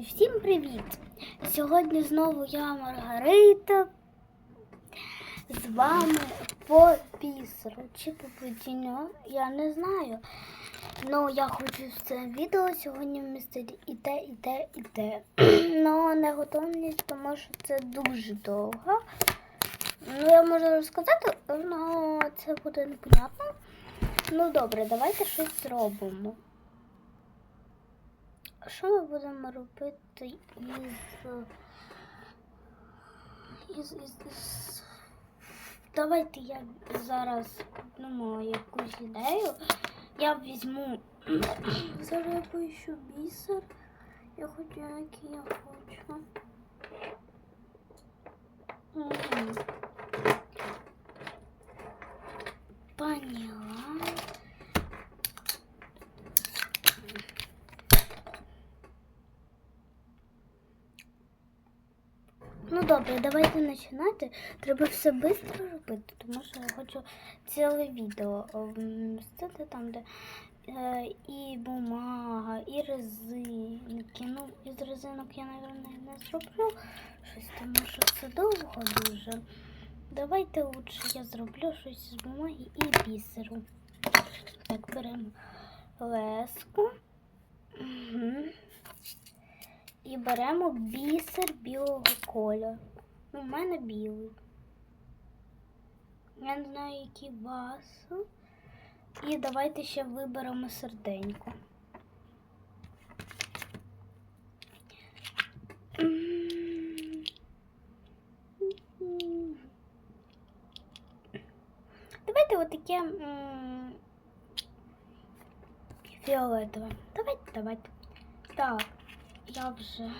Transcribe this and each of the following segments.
Всім привіт! Сьогодні знову я Маргарита з вами по пісеру чи по плетінню, я не знаю. Ну, я хочу в це відео сьогодні вмістити і те, і те, і те. Ну, не готовність, тому що це дуже довго. Ну, я можу розказати, але це буде непонятно. Ну, добре, давайте щось зробимо. Що ми будемо робити із. із, із, із... Давайте я зараз думаю якусь ідею. Я візьму. Зараз я поїщу бісер. Я хочу, який я хочу. Добре, давайте починати. Треба все швидко робити, тому що я хочу ціле відео вмістити там, де е, і бумага, і резинки. Ну, із резинок я, мабуть, не зроблю щось, тому що це довго дуже. Давайте лучше я зроблю щось з бумаги і бісеру. Так, беремо леску. Угу. І беремо бісер білого кольору. У мене білий. Я не знаю, який вас. І давайте ще виберемо серденько. Давайте отаке фіолетове. Давайте, давайте. Так, я вже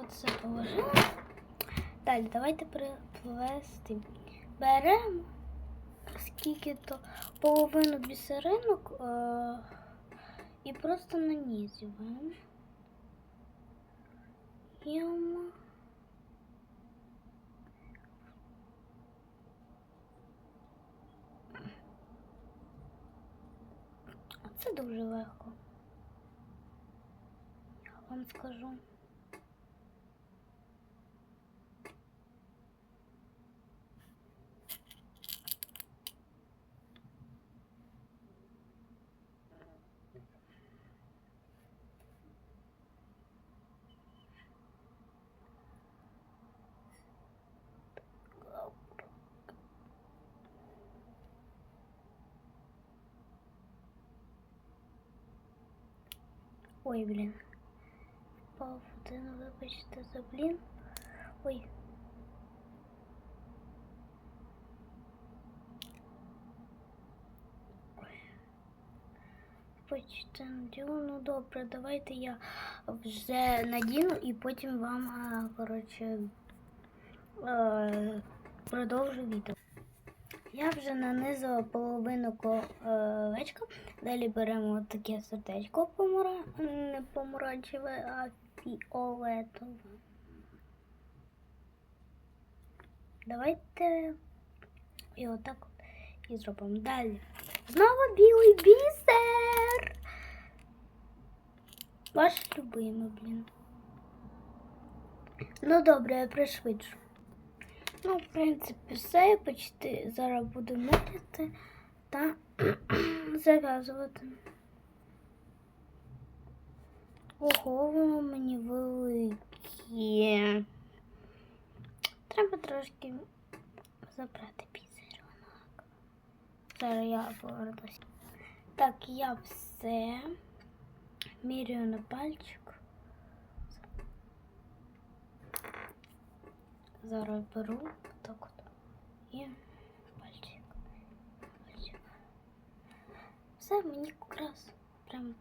оце положила. Далі, давайте приплести. Беремо скільки то половину бісеринок е- і просто нанізуємо. Йома. Це дуже легко. Вам скажу. Ой, блін. Впав один, вибачте за блін. Ой. Почти. Ну добре, давайте я вже надіну і потім вам, коротше, е, продовжу відео. Я вже нанизала половину колечка. Далі беремо таке сердечко помаранчеве, а фіолетове. Давайте і отак от і зробимо. Далі. Знову білий бісер. Ваш любимий, блін. Ну добре, я пришвидшу. Ну, в принципі, все я почти зараз буду міряти та зав'язувати. Ого, воно мені. Треба трошки забрати пізерунок. Зараз я повернусь. Так, я все міряю на пальчик. Зараз беру так от і пальчик. пальчик. Все мені якраз прям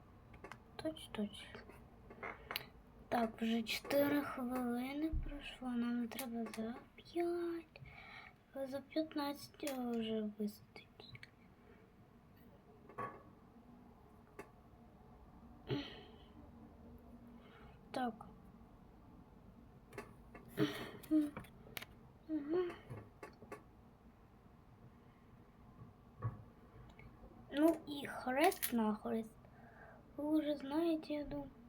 точ-точ. Так, вже 4 хвилини пройшло, нам треба за 5. За 15 вже вистачить. Так. Ну и хрест на хрест. Вы уже знаете, я думаю.